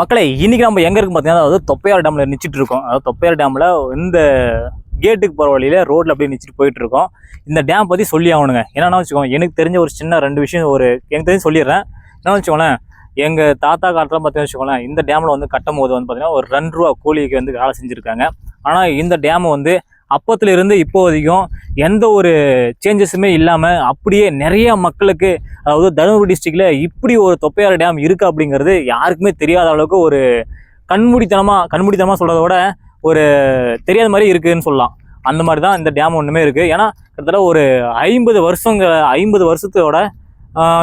மக்களை இன்னைக்கு நம்ம எங்க இருக்கு பார்த்தீங்கன்னா அதாவது தொப்பையார் டேம்ல நிச்சிட்டு இருக்கோம். அதாவது தொப்பையார் டேம்ல இந்த கேட்டுக்கு போகிற வழியில ரோட்ல அப்படியே நிச்சிட்டு போயிட்டு இருக்கோம். இந்த டேம் பத்தி சொல்லி ஆகணுங்க. என்னன்னா வச்சுக்கோங்க எனக்கு தெரிஞ்ச ஒரு சின்ன ரெண்டு விஷயம் ஒரு எனக்கு தெரிஞ்சு சொல்லிடுறேன். என்ன வச்சுக்கோங்களேன் எங்க தாத்தா காலத்துல பார்த்தீங்கன்னா வச்சுக்கோங்களேன் இந்த டேம்ல வந்து கட்டும் போது வந்து பார்த்திங்கன்னா ஒரு ரெண்டு ரூபா கூலிக்கு வந்து வேலை செஞ்சுருக்காங்க. ஆனா இந்த டேம் வந்து அப்போத்துலேருந்து இப்போ வரைக்கும் எந்த ஒரு சேஞ்சஸுமே இல்லாமல் அப்படியே நிறைய மக்களுக்கு அதாவது தருமபுரி டிஸ்ட்ரிக்டில் இப்படி ஒரு தொப்பையாறு டேம் இருக்குது அப்படிங்கிறது யாருக்குமே தெரியாத அளவுக்கு ஒரு கண்மூடித்தனமாக கண்மூடித்தனமாக சொல்கிறத விட ஒரு தெரியாத மாதிரி இருக்குதுன்னு சொல்லலாம். அந்த மாதிரி தான் இந்த டேம் ஒன்றுமே இருக்குது ஏன்னா கிட்டத்தட்ட ஒரு ஐம்பது வருஷங்க ஐம்பது வருஷத்தோட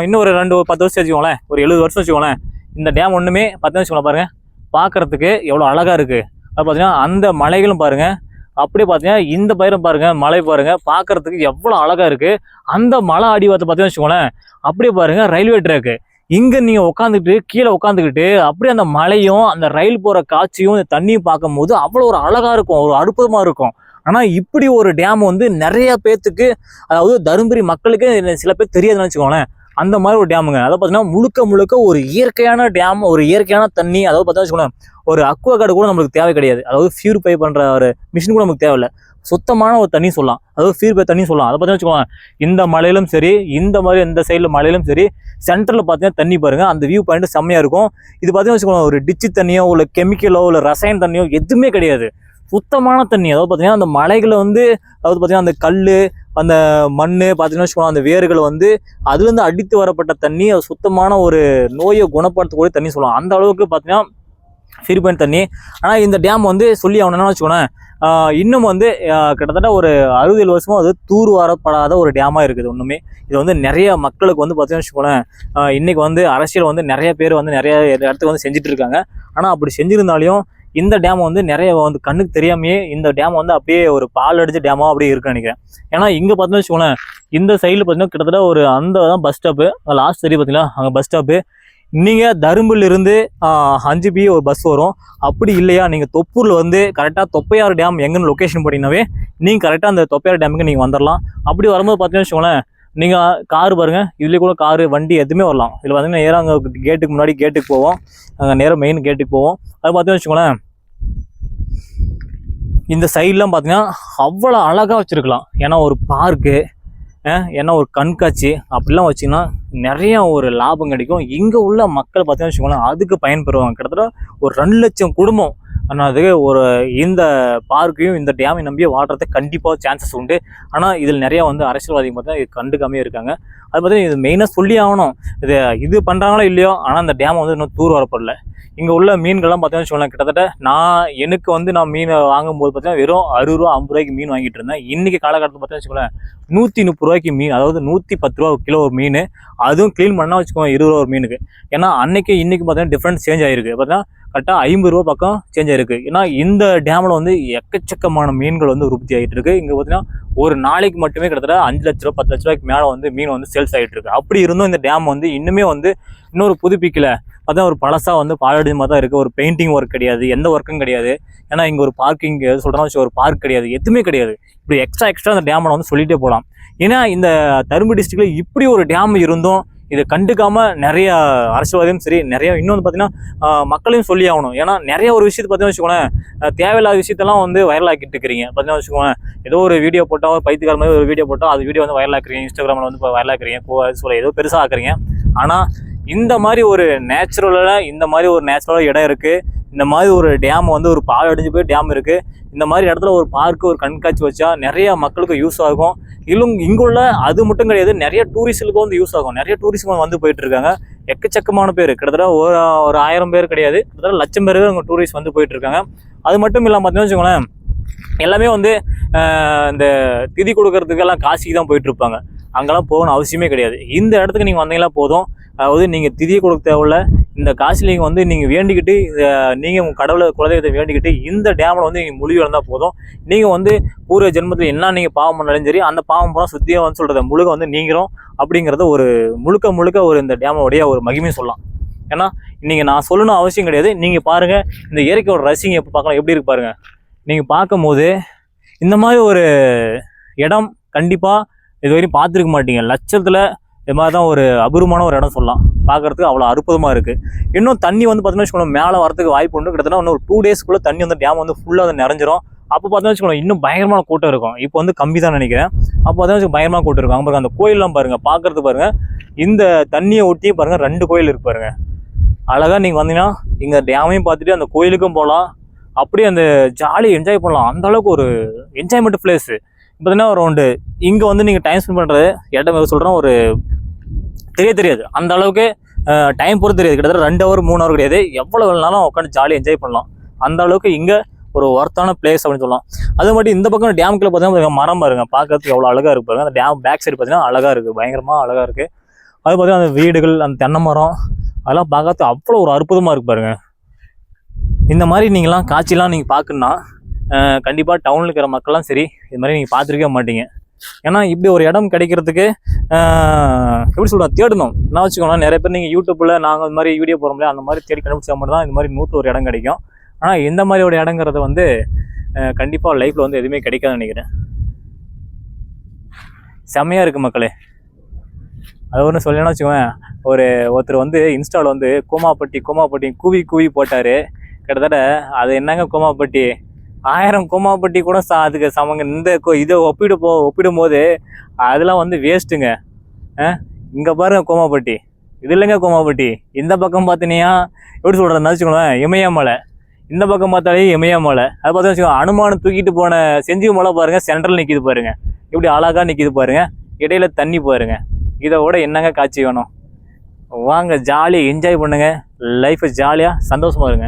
இன்னும் ஒரு ரெண்டு பத்து வருஷம் வச்சுக்கோங்களேன். ஒரு எழுபது வருஷம் வச்சுக்கோங்களேன். இந்த டேம் ஒன்றுமே பத்து வச்சுக்கோங்களேன் பாருங்கள் பார்க்கறதுக்கு எவ்வளோ அழகாக இருக்குது அது பார்த்தீங்கன்னா அந்த மலைகளும் பாருங்கள் அப்படியே பார்த்தீங்கன்னா இந்த பயிரும் பாருங்க மலை பாருங்க பார்க்கறதுக்கு எவ்வளோ அழகாக இருக்குது அந்த மலை அடிவாரத்தை பார்த்தீங்கன்னு வச்சுக்கோங்களேன் அப்படியே பாருங்க ரயில்வே ட்ராக்கு இங்கே நீங்கள் உட்காந்துக்கிட்டு கீழே உட்காந்துக்கிட்டு அப்படியே அந்த மலையும் அந்த ரயில் போகிற காட்சியும் இந்த தண்ணியும் பார்க்கும்போது அவ்வளோ ஒரு அழகாக இருக்கும் ஒரு அற்புதமாக இருக்கும். ஆனால் இப்படி ஒரு டேம் வந்து நிறைய பேர்த்துக்கு அதாவது தருமபுரி மக்களுக்கு சில பேர் தெரியாதுன்னு வச்சுக்கோங்களேன் அந்த மாதிரி ஒரு டேமுங்க. அதாவது பார்த்தீங்கன்னா முழுக்க முழுக்க ஒரு இயற்கையான டேம் ஒரு இயற்கையான தண்ணி அதாவது பார்த்தா வச்சுக்கோங்களேன் ஒரு அக்வா கார்டு கூட நம்மளுக்கு தேவை கிடையாது. அதாவது ஃபியூரிஃபை பண்ணுற ஒரு மிஷின் கூட நமக்கு தேவையில்ல. சுத்தமான ஒரு தண்ணி சொல்லலாம். அதாவது ஃபியூரிஃபை தண்ணி சொல்லலாம். அதை பார்த்தீங்கன்னா வச்சுக்கோங்க இந்த மலையிலும் சரி இந்த மாதிரி இந்த சைடில் மலையிலும் சரி சென்டரில் பார்த்தீங்கன்னா தண்ணி பாருங்க. அந்த வியூ பாயிண்ட் செம்மையாக இருக்கும். இது பார்த்தீங்கன்னா வச்சுக்கோங்க ஒரு டிச்சு தண்ணியோ இல்லை கெமிக்கலோ இல்லை ரசாயன தண்ணியோ எதுவுமே கிடையாது. சுத்தமான தண்ணி. அதாவது பார்த்தீங்கன்னா அந்த மலைகளை வந்து அதாவது பார்த்தீங்கன்னா அந்த கல் அந்த மண் பார்த்தீங்கன்னா வச்சுக்கோங்க அந்த வேர்களை வந்து அதுலேருந்து அடித்து வரப்பட்ட தண்ணி அது சுத்தமான ஒரு நோயை குணப்படுத்தக்கூடிய தண்ணி சொல்லலாம். அந்த அளவுக்கு பார்த்தீங்கன்னா ஃபிரிபன் தண்ணி. ஆனால் இந்த டேம் வந்து சொல்லி ஆகணும்னு வச்சுக்கோங்களேன் இன்னும் வந்து கிட்டத்தட்ட ஒரு அறுபது ஏழு வருஷமா அது தூர் வரப்படாத ஒரு டேமாக இருக்குது ஒன்றுமே இது வந்து நிறைய மக்களுக்கு வந்து பார்த்தீங்கன்னு வச்சுக்கோங்களேன் இன்றைக்கி வந்து அரசியல் வந்து நிறைய பேர் வந்து நிறைய இடத்துக்கு வந்து செஞ்சுட்டு இருக்காங்க. ஆனால் அப்படி செஞ்சுருந்தாலையும் இந்த டேம் வந்து நிறைய வந்து கண்ணுக்கு தெரியாமையே இந்த டேம் வந்து அப்படியே ஒரு பால் அடிச்ச டேமாக அப்படியே இருக்குன்னு நினைக்கிறேன். ஏன்னா இங்கே பார்த்தீங்கன்னா வச்சுக்கோங்களேன் இந்த சைடில் பார்த்தீங்கன்னா கிட்டத்தட்ட ஒரு அந்த தான் பஸ் ஸ்டாப்பு லாஸ்ட் சரி பார்த்தீங்களா அங்கே பஸ் ஸ்டாப்பு நீங்கள் தரும்பிலிருந்து அஞ்சு பி ஒரு பஸ் வரும். அப்படி இல்லையா நீங்கள் தொப்பூரில் வந்து கரெக்டாக தொப்பையார் டேம் எங்கன்னு லொக்கேஷன் போட்டிங்கனாவே நீங்கள் கரெக்டாக அந்த தொப்பையார் டேமுக்கு நீங்கள் வந்துடலாம் அப்படி வரும்போது பார்த்தீங்கன்னு வச்சுக்கோங்களேன் நீங்கள் கார் பாருங்கள் இதுலேயே கூட காரு வண்டி எதுவுமே வரலாம். இதில் பார்த்தீங்கன்னா நேராக அங்கே கேட்டுக்கு முன்னாடி கேட்டுக்கு போவோம். அங்கே நேராக மெயின் கேட்டுக்கு போவோம். அது பார்த்தீங்கன்னு வச்சுக்கோங்களேன் இந்த சைட்லாம் பார்த்தீங்கன்னா அவ்வளோ அழகாக வச்சுருக்கலாம். ஏன்னா ஒரு பார்க்கு ஏன்னா ஒரு கண்காட்சி அப்படிலாம் வச்சிங்கன்னா நிறையா ஒரு லாபம் கிடைக்கும். இங்கே உள்ள மக்கள் பார்த்தீங்கன்னு வச்சுக்கோங்களேன் அதுக்கு பயன்பெறுவாங்க. கிட்டத்தட்ட ஒரு ரெண்டு லட்சம் குடும்பம் ஆனால் அது ஒரு இந்த பார்க்கையும் இந்த டேமை நம்பியே வாடுறதுக்கு கண்டிப்பாக சான்சஸ் உண்டு. ஆனால் இதில் நிறையா வந்து அரசியல்வாதிகள் பார்த்தீங்கன்னா இது கண்டுக்காமே இருக்காங்க. அது பார்த்தீங்கன்னா இது மெயினாக சொல்லி ஆகணும். இது இது பண்ணுறாங்களோ இல்லையோ? ஆனால் அந்த டேமை வந்து இன்னும் தூர் வரப்படல. இங்கே உள்ள மீன்கள்லாம் பார்த்தீங்கன்னா வச்சுக்கோங்களேன் கிட்டத்தட்ட நான் எனக்கு வந்து நான் மீன் வாங்கும்போது பார்த்தீங்கன்னா வெறும் அறுபது ரூபா ஐம்பது ரூபாய்க்கு மீன் வாங்கிட்டு இருந்தேன். இன்னைக்கு காலகட்டத்தில் பார்த்தீங்கன்னா வச்சுக்கோங்களேன் நூற்றி முப்பது ரூபாய்க்கு மீன் அதாவது நூற்றி பத்து ரூபா கிலோ ஒரு மீன் அதுவும் க்ளீன் பண்ணால் வச்சுக்கோங்க இருபது ரூபா ஒரு மீனுக்கு. ஏன்னா அன்றைக்கி இன்றைக்கி பார்த்தீங்கன்னா டிஃப்ரெண்ட் சேஞ்ச் ஆகிருக்கு பார்த்தீங்கன்னா கரெக்டாக ஐம்பது ரூபா பக்கம் சேஞ்ச் ஆயிருக்கு. ஏன்னா இந்த டேமில் வந்து எக்கச்சக்கமான மீன்கள் வந்து உற்பத்தி ஆகிட்டு இருக்கு. இங்கே பார்த்தீங்கன்னா ஒரு நாளைக்கு மட்டுமே கிட்டத்தட்ட அஞ்சு லட்ச ரூபா பத்து லட்ச ரூபாய்க்கு மேலே வந்து மீன் வந்து சேல்ஸ் ஆகிட்டு இருக்கு. அப்படி இருந்தும் இந்த டேம் வந்து இன்னுமே வந்து இன்னொரு புதுப்பிக்கல. அதான் ஒரு பழசாக வந்து பாலடி மாதிரி தான் இருக்குது ஒரு பெயிண்டிங் ஒர்க் கிடையாது. எந்த ஒர்க்கும் கிடையாது. ஏன்னா இங்கே ஒரு பார்க்கிங் சொல்கிறோம் ஒரு பார்க் கிடையாது. எதுவுமே கிடையாது. இப்படி எக்ஸ்ட்ரா எக்ஸ்ட்ரா அந்த டேமில் வந்து சொல்லிட்டே போகலாம். ஏன்னா இந்த தரும்பு டிஸ்ட்ரிக்டில் இப்படி ஒரு டேம் இருந்தும் இதை கண்டுக்காம நிறைய அரசியல்வாதியும் சரி நிறைய இன்னொன்று பார்த்தீங்கன்னா மக்களையும் சொல்லி ஆகணும். ஏன்னா நிறைய ஒரு விஷயத்தை பார்த்தீங்கன்னா வச்சுக்கோங்களேன் தேவையில்லாத விஷயத்தெல்லாம் வந்து வைரல் ஆக்கிட்டு இருக்கிறீங்க. பார்த்தீங்கன்னா வச்சுக்கோங்களேன் ஏதோ ஒரு வீடியோ போட்டால் ஒரு பைத்துக்கார மாதிரி ஒரு வீடியோ போட்டால் அது வீடியோ வந்து வைரல் ஆக்குறீங்க இன்ஸ்டாகிராமில் வந்து இப்போ வைரல் ஆக்குறீங்க சொல்ல ஏதோ பெருசாக ஆக்குறீங்க. ஆனால் இந்த மாதிரி ஒரு நேச்சுரலாக இந்த மாதிரி ஒரு நேச்சுரலாக இடம் இருக்குது இந்த மாதிரி ஒரு டேம் வந்து ஒரு பால் அடிஞ்சு போய் டேம் இருக்குது இந்த மாதிரி இடத்துல ஒரு பார்க்கு ஒரு கண்காட்சி வச்சா நிறைய மக்களுக்கு யூஸ் ஆகும். இலும் இங்குள்ள அது மட்டும் கிடையாது நிறைய டூரிஸ்டுக்கும் வந்து யூஸ் ஆகும். நிறைய டூரிஸ்ட் வந்து போயிட்டு இருக்காங்க. எக்கச்சக்கமான பேர். கிட்டத்தட்ட ஒரு ஒரு ஆயிரம் பேர் கிடையாது. கிட்டத்தட்ட லட்சம் பேர் அங்கே டூரிஸ்ட் வந்து போயிட்டு இருக்காங்க. அது மட்டும் இல்லாமல் பார்த்தீங்கன்னா வச்சுக்கோங்களேன் எல்லாமே வந்து இந்த திதி கொடுக்கறதுக்கெல்லாம் காசிக்கு தான் போயிட்டு இருப்பாங்க. அங்கெல்லாம் போகணும் அவசியமே கிடையாது. இந்த இடத்துக்கு நீங்கள் வந்தீங்கன்னா போதும். அதாவது நீங்கள் திதியை கொடுக்க தேவையில்ல. இந்த காசிலிங்கம் வந்து நீங்கள் வேண்டிக்கிட்டு நீங்கள் உங்கள் கடவுளை குலதெய்வத்தை வேண்டிக்கிட்டு இந்த டேமில் வந்து நீங்கள் முழுகி வந்தால் போதும். நீங்கள் வந்து பூர்வ ஜென்மத்தில் என்ன நீங்கள் பாவம் பண்ணாலும் சரி அந்த பாவம் பூரா சுத்தியாக வந்து சொல்கிறத முழுக வந்து நீங்கிறோம் அப்படிங்கிறத ஒரு முழுக்க முழுக்க ஒரு இந்த டேமோடைய ஒரு மகிமையும் சொல்லலாம். ஏன்னா நீங்கள் நான் சொல்லணும் அவசியம் கிடையாது. நீங்கள் பாருங்கள் இந்த இயற்கையோட ரசிங்க எப்போ பார்க்கலாம்? எப்படி இருக்கு பாருங்கள் நீங்கள் பார்க்கும்போது இந்த மாதிரி ஒரு இடம் கண்டிப்பாக இது வரையும் பார்த்துருக்க மாட்டீங்க. லட்சத்தில் இது மாதிரி தான் ஒரு அபூர்வமான ஒரு இடம் சொல்லலாம். பார்க்கறதுக்கு அவ்வளோ அற்புதமாக இருக்குது இன்னும் தண்ணி வந்து பார்த்தீங்கன்னா வச்சுக்கோங்களேன் மேலே வரதுக்கு வாய்ப்பு உண்டு. கிட்டத்தட்ட இன்னும் ஒரு டூ டேஸ்க்குள்ளே தண்ணி வந்து டேம் வந்து ஃபுல்லாக வந்து நிறைஞ்சிரும். அப்போ பார்த்தீங்கன்னா வச்சுக்கோங்க இன்னும் பயங்கரமான கூட்டம் இருக்கும். இப்போ வந்து கம்மி தான் நினைக்கிறேன். அப்போ பார்த்தீங்கன்னா பயங்கரமாக கூட்டம் இருக்கும். அப்புறம் பாருங்க அந்த கோயிலெலாம் பாருங்கள் பார்க்குறது பாருங்கள் இந்த தண்ணியை ஒட்டியே பாருங்கள் ரெண்டு கோயில் இருக்கு பாருங்கள் அழகாக நீங்கள் வந்தீங்கன்னா இங்கே டேமையும் பார்த்துட்டு அந்த கோயிலுக்கும் போகலாம் அப்படியே அந்த ஜாலியாக என்ஜாய் பண்ணலாம். அந்த அளவுக்கு ஒரு என்ஜாய்மெண்ட் இப்போ பார்த்தீங்கன்னா ஒரு ரவுண்டு இங்கே வந்து நீங்கள் டைம் ஸ்பெண்ட் பண்ணுறது இடம் சொல்கிறோம் ஒரு தெரிய தெரியாது. அந்த அளவுக்கு டைம் பொறுத்து தெரியாது. கிட்டத்தட்ட ரெண்டு ஹவர் மூணு ஹவர் கிடையாது. எவ்வளோ வேணாலும் உட்காந்து ஜாலியாக என்ஜாய் பண்ணலாம். அந்த அளவுக்கு இங்கே ஒரு ஒர்த்தான பிளேஸ் அப்படின்னு சொல்லலாம். அது மட்டும் இந்த பக்கம் டேமுக்குள்ள பார்த்தீங்கன்னா மரம் பாருங்க. பார்க்கறதுக்கு எவ்வளோ அழகாக இருக்கு பாருங்க. அந்த டேம் பேக் சைடு பார்த்தீங்கன்னா அழகாக இருக்குது பயங்கரமாக அழகாக இருக்குது அது பார்த்தீங்கன்னா அந்த வீடுகள் அந்த தென்னை மரம் அதெல்லாம் பார்க்கறதுக்கு அவ்வளோ ஒரு அற்புதமாக இருக்கு பாருங்க. இந்த மாதிரி நீங்களாம் காட்சிலாம் நீங்கள் பார்க்கணுன்னா கண்டிப்பாக டவுனில் இருக்கிற மக்கள்லாம் சரி இது மாதிரி நீங்கள் பார்த்துருக்கவே மாட்டீங்க. ஏன்னா இப்படி ஒரு இடம் கிடைக்கிறதுக்கு எப்படி சொல்கிறோம் தேடணும். என்ன வச்சுக்கோங்களேன் நிறைய பேர் நீங்கள் யூடியூப்பில் நாங்கள் இந்த மாதிரி வீடியோ போகிறோம்ல அந்த மாதிரி தேடி கண்டுபிடிச்சா மட்டும் தான் இந்த மாதிரி நூற்று ஒரு இடம் கிடைக்கும். ஆனால் இந்த மாதிரி ஒரு இடங்கிறது வந்து கண்டிப்பாக லைஃப்பில் வந்து எதுவுமே கிடைக்காதுன்னு நினைக்கிறேன். செம்மையாக இருக்குது மக்களே. அது ஒன்று சொல்லணும்னு வச்சுக்கோங்க ஒரு ஒருத்தர் வந்து இன்ஸ்டாவில் வந்து கோமாப்பட்டி கோமாப்பட்டி கூவி கூவி போட்டார். கிட்டத்தட்ட அது என்னங்க கோமாப்பட்டி? ஆயிரம் கோமாப்பட்டி கூட சா அதுக்கு சமங்க இந்த கோ- இதை ஒப்பிட போ ஒப்பிடும் போது அதெல்லாம் வந்து வேஸ்ட்டுங்க இங்கே பாருங்க கோமாப்பட்டி. இது இல்லைங்க கோமாப்பட்டி. இந்த பக்கம் பார்த்தினியா எப்படி சொல்கிறதுன்னு வச்சுக்கோங்களேன் இமயமலை இந்த பக்கம் பார்த்தாலே இமயமலை அது பார்த்தா வச்சுக்கோங்க அனுமானம் தூக்கிட்டு போன செஞ்சி மலை பாருங்கள் சென்ட்ரல் நிற்கிது பாருங்கள் இப்படி அழகாக நிற்கிது பாருங்க இடையில தண்ணி பாருங்க. இதை விட என்னங்க காட்சி வேணும்? வாங்க ஜாலியாக என்ஜாய் பண்ணுங்கள் லைஃப்பை ஜாலியாக சந்தோஷமா இருங்க.